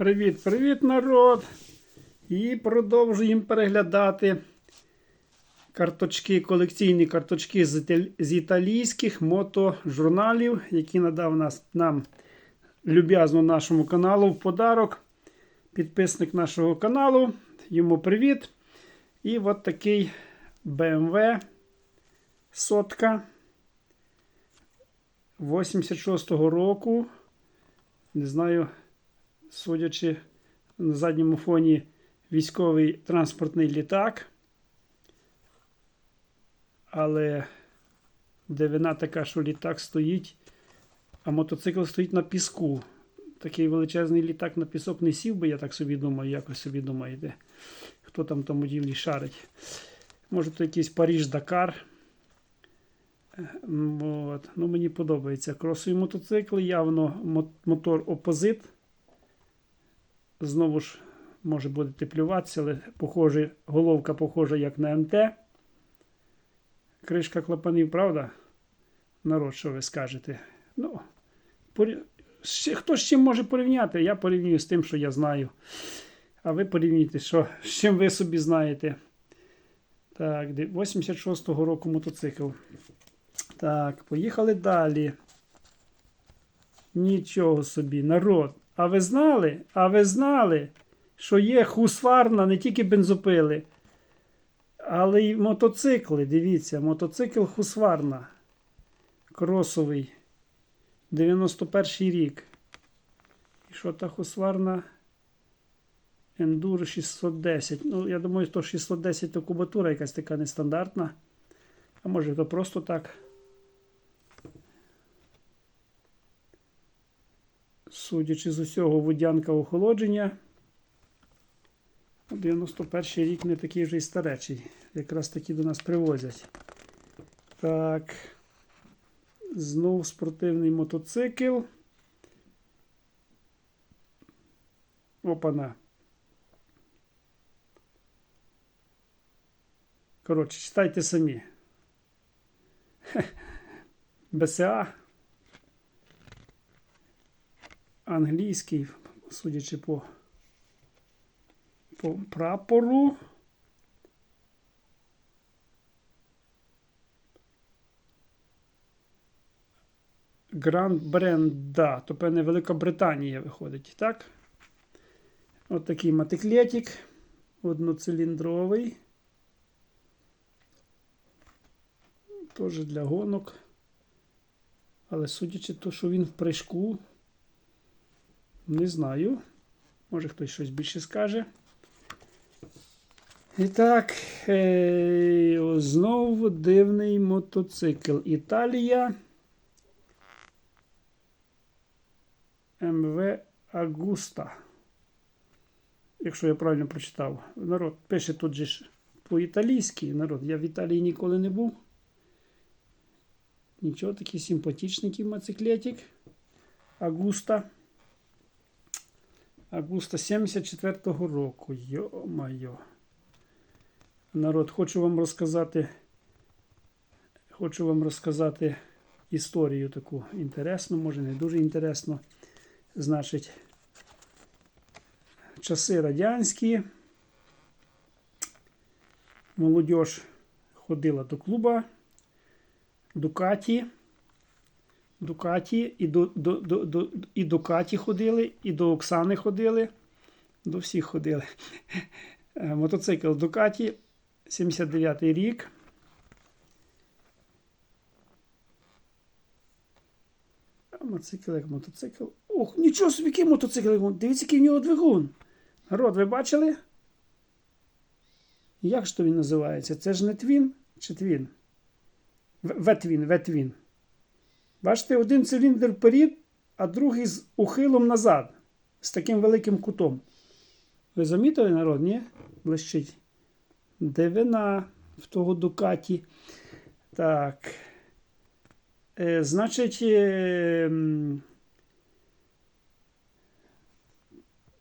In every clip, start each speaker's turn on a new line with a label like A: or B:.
A: Привіт-привіт, народ! І продовжуємо переглядати карточки, колекційні карточки з, італійських мотожурналів, які надав нас, нам люб'язно нашому каналу в подарок. Підписник нашого каналу. Йому привіт. І от такий BMW сотка 86-го року. Не знаю, судячи на задньому фоні військовий транспортний літак. Але дивина така, що літак стоїть, а мотоцикл стоїть на піску. Такий величезний літак на пісок не сів би, я так собі думаю, як ви собі думаєте, хто там тому ділі шарить. Може, то якийсь Паріж-Дакар. Е, От. Ну, мені подобається. Кросові мотоцикли, явно мотор опозит. Знову ж може буде теплюватися, але похоже, головка похожа як на МТ. Кришка клапанів, правда? Народ, що ви скажете? Ну, порі... хто з чим може порівняти? Я порівнюю з тим, що я знаю. А ви порівнюйте, що, з чим ви собі знаєте. Так, 86-го року мотоцикл. Так, поїхали далі. Нічого собі, народ. А ви знали? А ви знали, що є хусварна не тільки бензопили, але й мотоцикли. Дивіться, мотоцикл хусварна. Кросовий. 91 рік. І що та хусварна? Enduro 610. Ну, я думаю, то 610 то кубатура якась така нестандартна. А може, то просто так. Судячи з усього, водянка охолодження. 91 рік не такий вже й старечий. Якраз таки до нас привозять. Так. Знов спортивний мотоцикл. Опана. Коротше, читайте самі. БСА. Англійський, судячи по, по прапору. Гранд Бренда, то певне Великобританія виходить, так? От такий мотоциклетик, одноциліндровий. Теж для гонок. Але судячи то, що він в прыжку, не знаю. Може хтось щось більше скаже. І так, е, знову дивний мотоцикл. Італія. МВ Агуста. Якщо я правильно прочитав. Народ пише тут же ж по-італійськи. Народ, я в Італії ніколи не був. Нічого, такий симпатичний мотоциклетик. Агуста. Агуста 74-го року. Йо-майо. Народ, хочу вам розказати. Хочу вам розказати історію таку інтересну, може не дуже інтересну. Значить, часи радянські. Молодь ходила до клуба. Дукаті. Дукаті і до, до, до, до, і до Каті ходили, і до Оксани ходили. До всіх ходили. Е, Мотоцикл Дукаті, 79 рік. А мотоцикл як мотоцикл. Ох, нічого собі, який мотоцикл. Дивіться, який в нього двигун. Народ, ви бачили? Як ж то він називається? Це ж не твін чи твін? Ветвін, ветвін. Бачите, один циліндр вперед, а другий з ухилом назад. З таким великим кутом. Ви замітили народ, ні? Блищить. Дивина в того Дукаті. Так. Е, значить, е,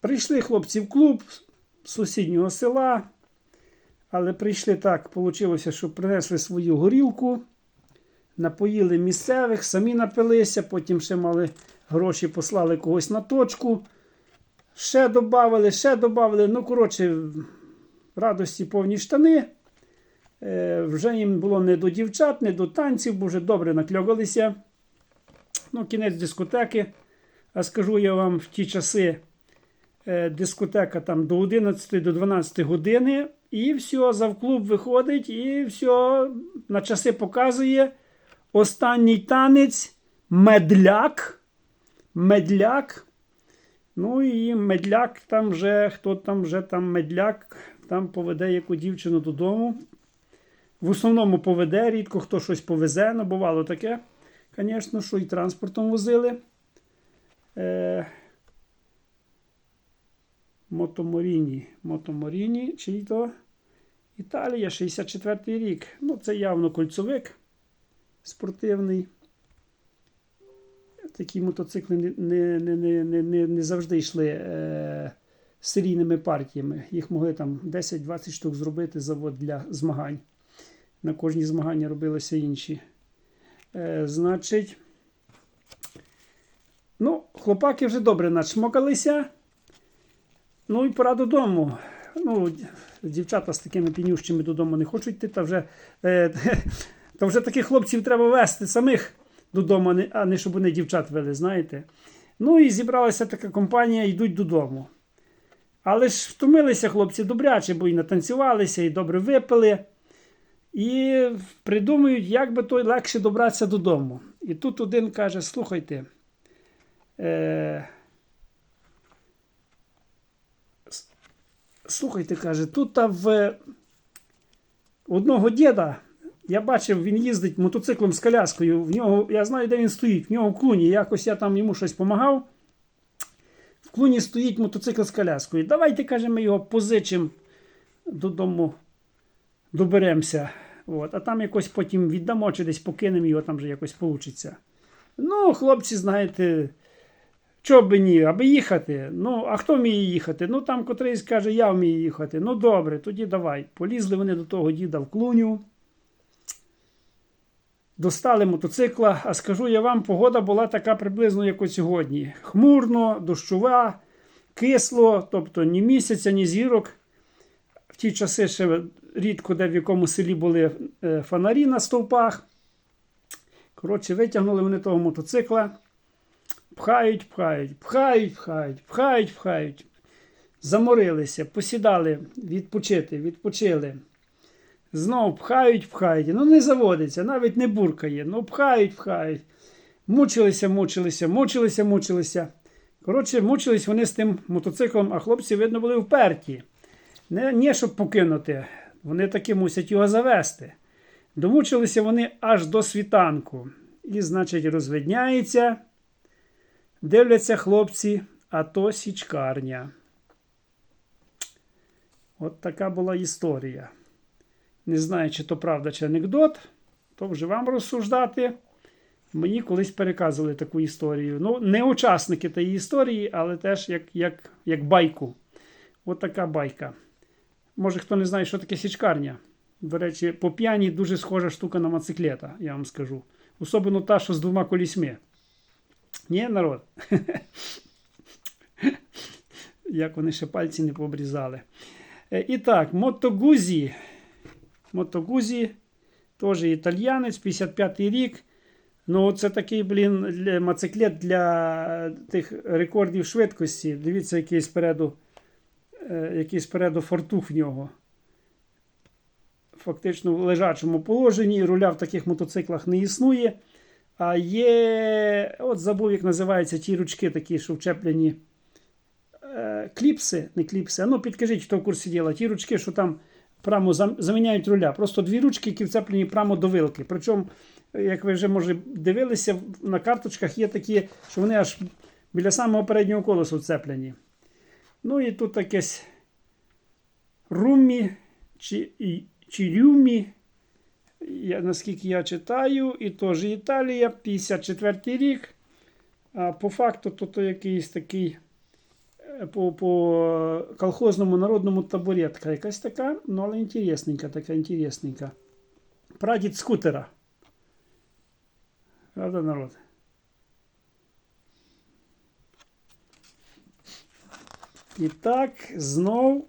A: прийшли хлопці в клуб з сусіднього села. Але прийшли так, вийшло, що принесли свою горілку, напоїли місцевих, самі напилися, потім ще мали гроші, послали когось на точку. Ще додавали, ще додавали. Ну, коротше, радості повні штани. Е, вже їм було не до дівчат, не до танців, бо вже добре накльовалися. Ну, кінець дискотеки. А скажу я вам в ті часи е, дискотека там до 11 до 12 години. І все, завклуб виходить, і все на часи показує. Останній танець медляк. Медляк. Ну і медляк там вже, хто там вже там медляк, там поведе яку дівчину додому. В основному поведе, рідко хто щось повезе, ну бувало таке, звісно, що і транспортом возили. Е, Мотоморіні. Мотоморіні, чий то Італія, 64-й рік. Ну, це явно кольцовик спортивний. Такі мотоцикли не, не, не, не, не, не, завжди йшли е, серійними партіями. Їх могли там 10-20 штук зробити завод для змагань. На кожні змагання робилися інші. Е, значить, ну, хлопаки вже добре начмокалися. Ну і пора додому. Ну, дівчата з такими пінющими додому не хочуть йти, та вже, е, та вже таких хлопців треба вести самих додому, а не, щоб вони дівчат вели, знаєте. Ну і зібралася така компанія, йдуть додому. Але ж втомилися хлопці добряче, бо і натанцювалися, і добре випили. І придумують, як би той легше добратися додому. І тут один каже: слухайте. Е, слухайте, каже, тут в одного діда, я бачив, він їздить мотоциклом з коляскою. В нього, я знаю, де він стоїть. В нього в клуні. Якось я там йому щось допомагав. В клуні стоїть мотоцикл з коляскою. Давайте, каже, ми його позичимо додому, доберемося. От. А там якось потім віддамо чи десь покинемо його, там вже якось вийде. Ну, хлопці, знаєте, чого би ні, аби їхати. Ну, а хто вміє їхати? Ну, там котрийсь каже, я вмію їхати. Ну, добре, тоді давай. Полізли вони до того діда в клуню. Достали мотоцикла, а скажу я вам, погода була така приблизно, як от сьогодні. Хмурно, дощова, кисло, тобто ні місяця, ні зірок. В ті часи ще рідко де в якому селі були е, фонарі на стовпах. Коротше, витягнули вони того мотоцикла, пхають, пхають, пхають, пхають, пхають, пхають. Заморилися, посідали відпочити, відпочили. Знов пхають, пхають. Ну не заводиться, навіть не буркає. Ну пхають, пхають. Мучилися, мучилися, мучилися, мучилися. Коротше, мучились вони з тим мотоциклом, а хлопці, видно, були вперті. Не, не щоб покинути, вони таки мусять його завести. Домучилися вони аж до світанку. І, значить, розвидняється. Дивляться хлопці, а то січкарня. От така була історія. Не знаю, чи то правда, чи анекдот, то вже вам розсуждати. Мені колись переказували таку історію. Ну, не учасники тієї історії, але теж як, як, як байку. От така байка. Може, хто не знає, що таке січкарня. До речі, по п'яні дуже схожа штука на моциклета, я вам скажу. Особливо та, що з двома колісьми. Ні, народ? Як вони ще пальці не пообрізали. Е, І так, Мотогузі. Мотогузі, теж італіянець, 55-й рік. Ну, це такий, блін, моциклет для тих рекордів швидкості. Дивіться, який спереду, е, який спереду фортух в нього. Фактично в лежачому положенні. Руля в таких мотоциклах не існує. А є, от забув, як називаються ті ручки, такі, що вчеплені е, кліпси, не кліпси. Ну підкажіть, хто в курсі діла, ті ручки, що там прямо заміняють руля. Просто дві ручки, які вцеплені прямо до вилки. Причому, як ви вже може дивилися, на карточках є такі, що вони аж біля самого переднього колесу вцеплені. Ну і тут якесь румі чи, чи рюмі. Я, наскільки я читаю, і теж Італія, 54 рік. А по факту, то, то якийсь такий по, по колхозному народному табуретка. Якась така, ну але інтересненька, така інтересненька. Прадід скутера. Правда, народ? І так, знов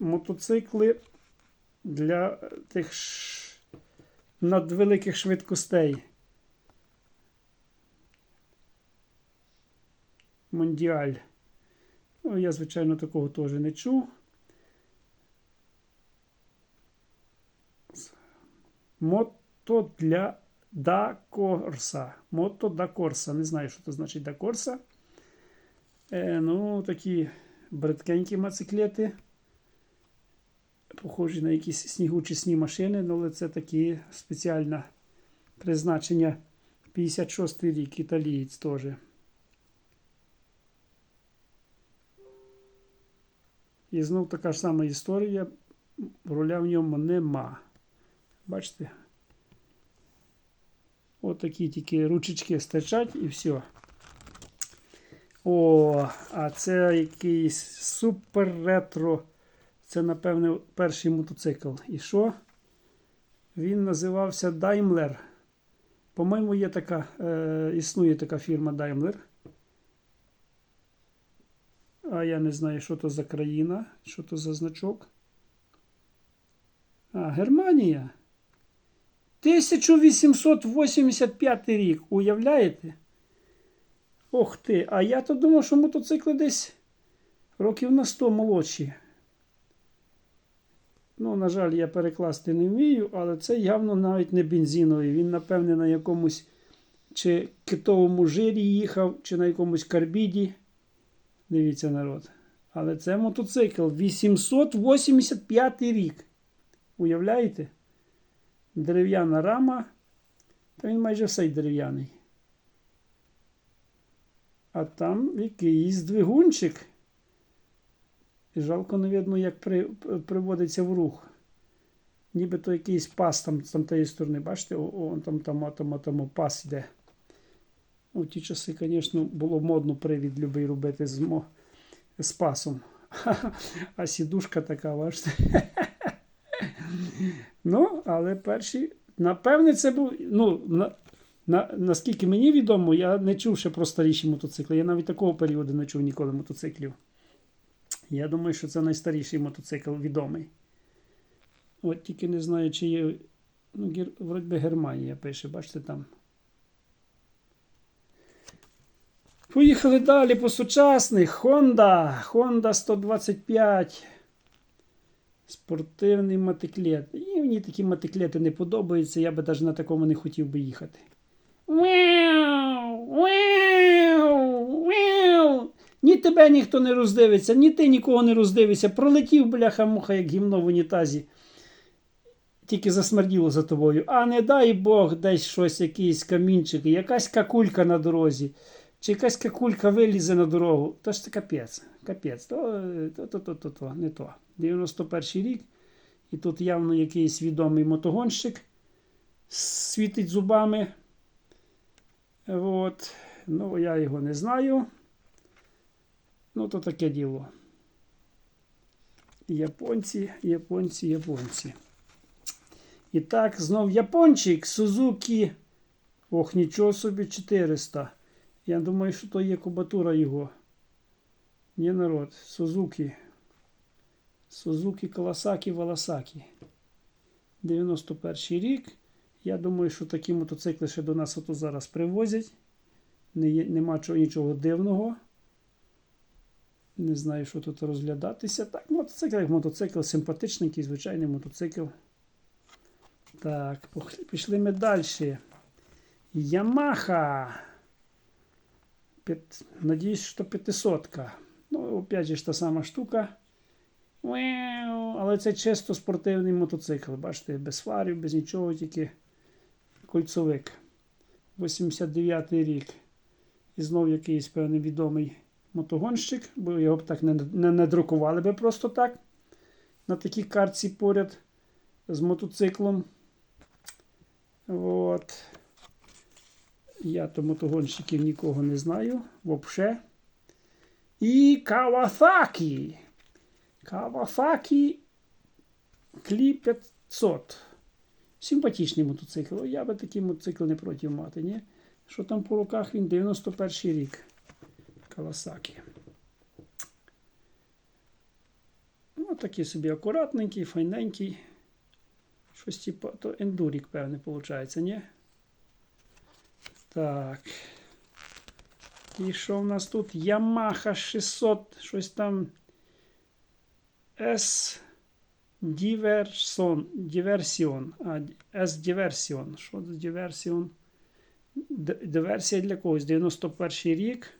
A: мотоцикли для тих ш... надвеликих швидкостей. Мондіаль. Ну, я, звичайно, такого теж не чув. Мото для да Корса. Мото да Корса. Не знаю, що це значить да Корса. Е, ну, такі бридкенькі мотоциклети. Похожі на якісь снігочисні машини, ну, але це такі спеціальне призначення. 56 рік, італієць теж. І знов така ж сама історія. Руля в ньому нема. Бачите? От такі тільки ручечки стачать і все. О, а це якийсь супер ретро. Це, напевне, перший мотоцикл. І що? Він називався Daimler. По-моєму, є така, е, існує така фірма Daimler. А я не знаю, що то за країна, що то за значок. А, Германія. 1885 рік. Уявляєте? Ох ти, а я то думав, що мотоцикли десь років на 100 молодші. Ну, на жаль, я перекласти не вмію, але це явно навіть не бензиновий. Він, напевне, на якомусь чи китовому жирі їхав, чи на якомусь карбіді. Дивіться, народ. Але це мотоцикл 885 рік. Уявляєте? Дерев'яна рама. Та він майже все дерев'яний. А там якийсь двигунчик. І жалко не видно, як при, приводиться в рух. Нібито якийсь пас там з там тієї сторони. Бачите, о, о, там, там, там, там пас йде. У ті часи, звісно, було модно привід любий робити з, з пасом. А сідушка така, бачите. Ну, але перші, напевне, це був. Ну, на, на, наскільки мені відомо, я не чув ще про старіші мотоцикли. Я навіть такого періоду не чув ніколи мотоциклів. Я думаю, що це найстаріший мотоцикл відомий. От тільки не знаю, чи є. Ну, гер, вроді Германія пише, бачите там. Поїхали далі по сучасних. Honda. Honda 125. Спортивний мотоциклет. І мені такі мотоциклети не подобаються, я би навіть на такому не хотів би їхати. Мяу, мяу, мяу. Ні тебе ніхто не роздивиться, ні ти нікого не роздивиться. Пролетів бляха-муха, як гімно в унітазі. Тільки засмерділо за тобою. А не дай Бог, десь щось, якийсь камінчик, якась какулька на дорозі. Чи якась какулька вилізе на дорогу, то ж це капець. Капець, то, то, то, то, то, не то. 91 рік. І тут явно якийсь відомий мотогонщик світить зубами. От. Ну, я його не знаю. Ну, то таке діло. Японці, японці, японці. І так, знов япончик Сузуки. Ох, нічого собі 400. Я думаю, що то є кубатура його. Ні, народ, Сузуки. Сузуки Кавасакі Валасакі. 91 рік. Я думаю, що такі мотоцикли ще до нас ото зараз привозять. Не є, нема чого, нічого дивного. Не знаю, що тут розглядатися. Так, мотоцикл як мотоцикл, симпатичненький, звичайний мотоцикл. Так, пішли ми далі. Ямаха. П'ят- Надіюсь, що 500. Ну, опять же ж та сама штука. Але це чисто спортивний мотоцикл. Бачите, без фарів, без нічого, тільки кольцовик. 89-й рік. І знов якийсь певний відомий мотогонщик, бо його б так не, не надрукували би просто так. На такій картці поряд з мотоциклом. От. Я то мотогонщиків нікого не знаю. Вообще. І Кавасакі. Кавасакі Клі 500. Симпатичний мотоцикл. Я би такий мотоцикл не проти мати, ні? Що там по руках він 91 рік. Кавасакі. Ну, такий собі акуратненький, файненький. Щось типу, то ендурік, певне, виходить, ні? Так. І що в нас тут? Yamaha 600, щось там. S Diverson. Diversion. А, S Diversion. Що це Diversion? Диверсія для когось. 91 рік.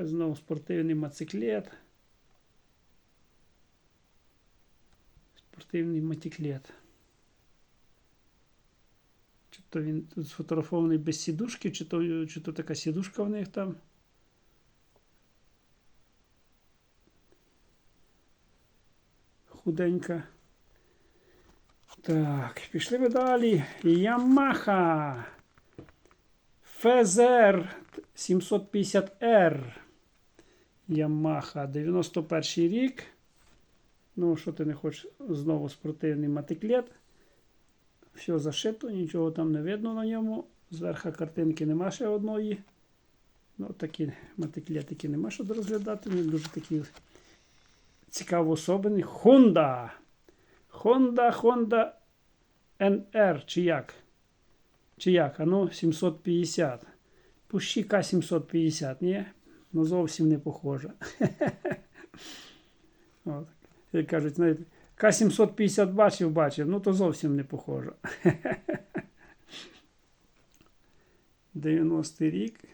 A: Знову спортивний мотоциклет. Спортивний мотоциклет. То він сфотографований без сідушки, чи то, чи то така сідушка в них там. Худенька. Так, пішли ми далі. Yamaha. FZR 750R. Yamaha 91 рік. Ну, що ти не хочеш знову спортивний мотоциклет. Все зашито, нічого там не видно на ньому. Зверху картинки нема ще одної. Ну, такі мотоциклетики нема що розглядати. Він дуже такий цікаво особений. Honda. Honda, Honda NR, чи як? Чи як? А ну, 750. Пущі К750, ні? Ну зовсім не похоже. Як кажуть, знаєте, К750 бачив, бачив, ну то зовсім не похоже. 90-й рік.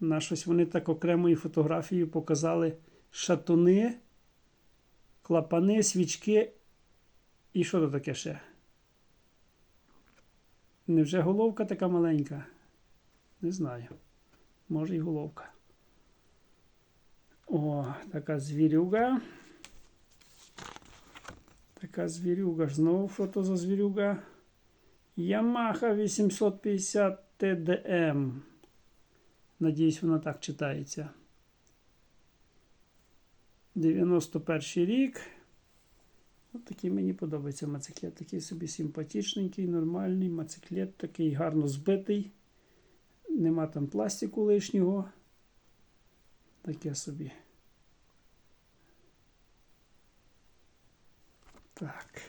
A: На щось вони так окремою фотографією показали шатуни, клапани, свічки. І що то таке ще? Невже головка така маленька? Не знаю. Може і головка. О, така звірюга. Така звірюга. Знову що то за звірюга? Yamaha 850 TDM. Надіюсь, вона так читається. 91 рік. От такий мені подобається мотоциклет. Такий собі симпатичненький, нормальний мотоциклет, такий гарно збитий. Нема там пластику лишнього. Таке собі. Так.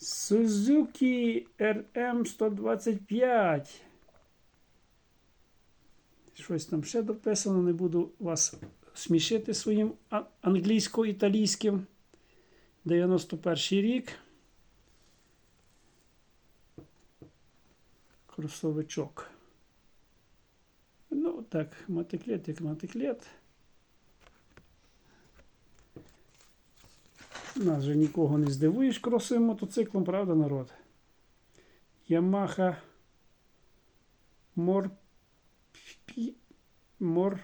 A: Suzuki RM125. Щось там ще дописано, не буду вас смішити своїм англійсько-італійським. 91 рік. Кросовичок. Ну, так, мотоциклет як мотоциклет. Нас же нікого не здивуєш кросовим мотоциклом, правда, народ? Yamaha Морпі... Морпіхо.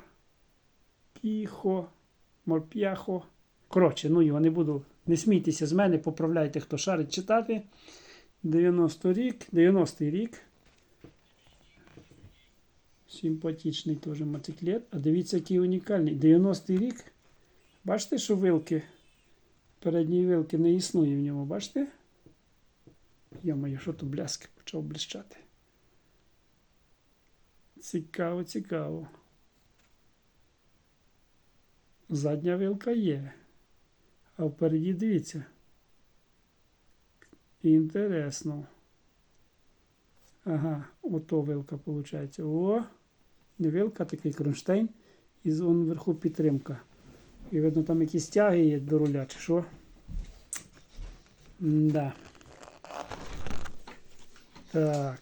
A: Морп'яхо. Коротше, ну його не буду. Не смійтеся з мене, поправляйте, хто шарить читати. 90 рік, 90-й рік. Симпатичний теж мотоциклет. А дивіться, який унікальний. 90-й рік. Бачите, що вилки? Передньої вилки не існує в ньому, бачите? Йо-моє, що то бляски почав блищати. Цікаво, цікаво. Задня вилка є. А впереді дивіться. Інтересно. Ага, ото вилка виходить. О, не вилка, такий кронштейн. І вон вверху підтримка. І видно, там якісь тяги є до руля, чи що? Да. Так.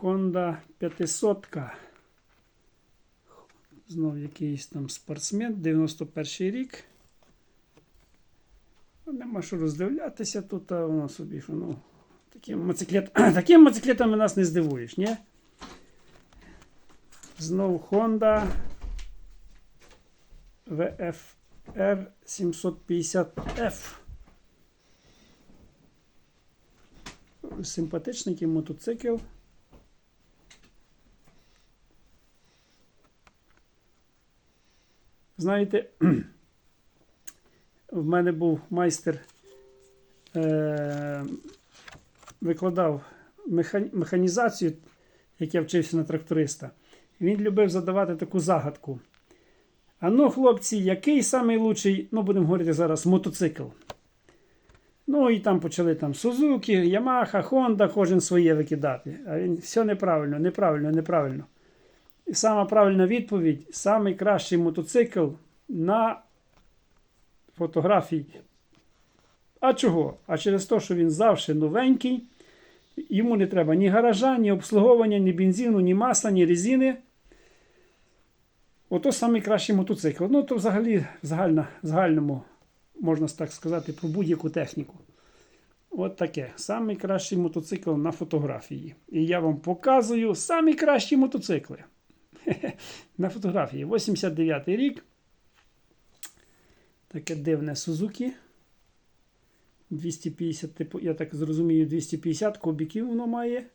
A: Honda 500. Знов якийсь там спортсмен, 91 рік. Ну, Нема що роздивлятися тут, а воно собі, що ну. Таким, моциклет... Таким моциклетами нас не здивуєш, ні? Знов Honda VFR 750F. Симпатичненький мотоцикл. Знаєте, в мене був майстер, е- викладав механізацію, як я вчився на тракториста. Він любив задавати таку загадку. А ну, хлопці, який самий ну будемо говорити зараз, мотоцикл. Ну і там почали там Сузуки, Ямаха, Хонда, кожен своє викидати. А він все неправильно, неправильно, неправильно. І сама правильна відповідь: самий кращий мотоцикл на фотографії. А чого? А через те, що він завжди новенький, йому не треба ні гаража, ні обслуговування, ні бензину, ні масла, ні резини. Ото найкращий мотоцикл. Ну, то взагалі загально, загальному, можна так сказати, про будь-яку техніку. От таке. Самий кращий мотоцикл на фотографії. І я вам показую самі кращі мотоцикли. На фотографії. 89-й рік. Таке дивне Сузуки. 250, типу, я так зрозумію, 250 кубіків воно має.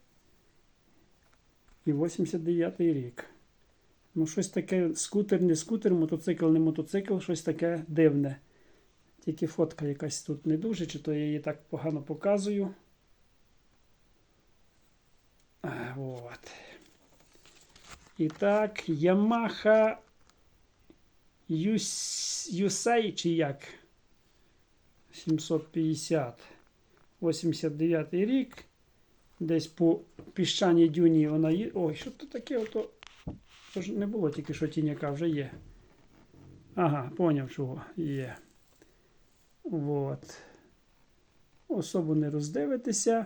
A: І 89-й рік. Ну, щось таке скутер, не скутер, мотоцикл, не мотоцикл, щось таке дивне. Тільки фотка якась тут не дуже, чи то я її так погано показую. От. І так, Yamaha Yusai чи як? 750. 89 рік. Десь по піщаній дюні вона є. Ой, що тут таке? Ото... То ж не було тільки що тіняка вже є. Ага, поняв, чого є. От. Особо не роздивитися.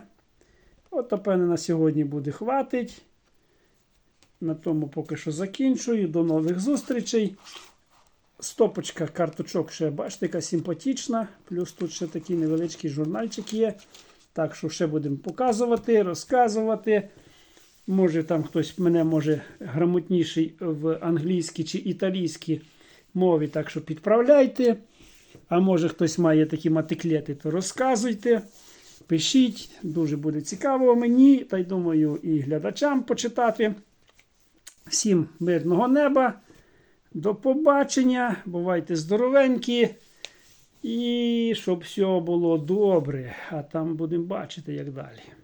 A: От, напевне, на сьогодні буде хватить. На тому поки що закінчую. До нових зустрічей. Стопочка карточок ще, бачите, яка симпатична. Плюс тут ще такий невеличкий журнальчик є. Так що ще будемо показувати, розказувати. Може, там хтось мене може грамотніший в англійській чи італійській мові, так що підправляйте. А може хтось має такі матиклети, то розказуйте. Пишіть, дуже буде цікаво мені, та й думаю, і глядачам почитати. Всім мирного неба. До побачення. Бувайте здоровенькі. І щоб все було добре. А там будемо бачити, як далі.